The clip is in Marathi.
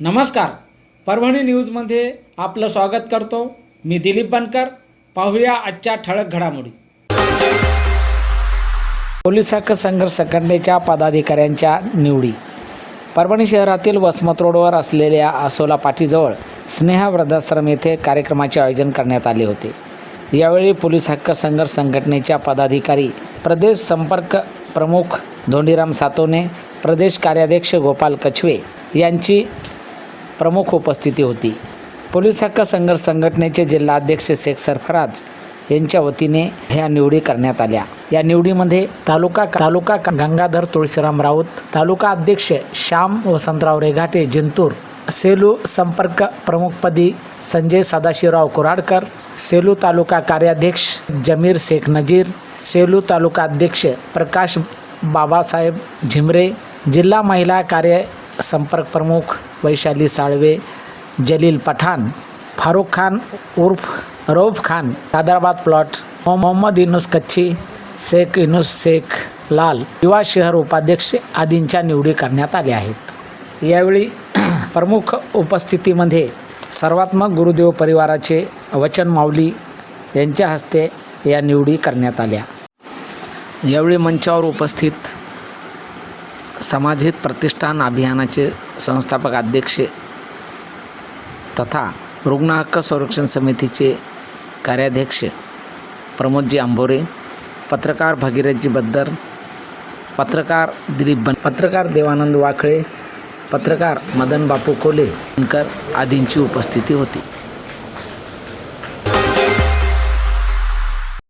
नमस्कार. परभणी न्यूजमध्ये आपलं स्वागत करतो. मी दिलीप बनकर. पाहूया आजच्या ठळक घडामोडी. पोलीस हक्क संघर्ष संघटनेच्या पदाधिकाऱ्यांच्या निवडी. परभणी शहरातील वसमत रोडवर असलेल्या आसोला पाटीजवळ स्नेहा वृद्धाश्रम येथे कार्यक्रमाचे आयोजन करण्यात आले होते. यावेळी पोलीस हक्क संघर्ष संघटनेच्या पदाधिकारी प्रदेश संपर्क प्रमुख धोंडीराम सातोने प्रदेश कार्याध्यक्ष गोपाल कछवे यांची प्रमुख उपस्थिती होती. पोलीस हक्क संघर्ष संघटनेचे जिल्हाध्यक्ष शेख सरफराज यांच्या वतीने ह्या निवडी करण्यात आल्या. या निवडीमध्ये तालुका तालुका गंगाधर तुळशीराम राऊत तालुका अध्यक्ष श्याम वसंतराव रेघाटे जिंतूर सेलू संपर्क प्रमुखपदी संजय सदाशिवराव कुराडकर सेलू तालुका कार्याध्यक्ष जमीर शेख नजीर सेलू तालुका अध्यक्ष प्रकाश बाबासाहेब झिमरे जिल्हा महिला कार्य संपर्क प्रमुख वैशाली साळवे जलील पठाण फारुख खान उर्फ रौफ खान हैदराबाद प्लॉट मोहम्मद युनुस कच्छी शेख युनुस शेख लाल युवा शहर उपाध्यक्ष आदींच्या निवडी करण्यात आल्या आहेत. यावेळी प्रमुख उपस्थितीमध्ये सर्वात्मक गुरुदेव परिवाराचे वचन माऊली यांच्या हस्ते या निवडी करण्यात आल्या. यावेळी मंचावर उपस्थित समाजहित प्रतिष्ठान अभियानाचे संस्थापक अध्यक्ष तथा रुग्ण हक्क संरक्षण समितीचे कार्याध्यक्ष प्रमोदजी आंभोरे पत्रकार भगीरथजी बद्दर पत्रकार दिलीप बन पत्रकार देवानंद वाखळे पत्रकार मदन बापू कोले आदींची उपस्थिती होती.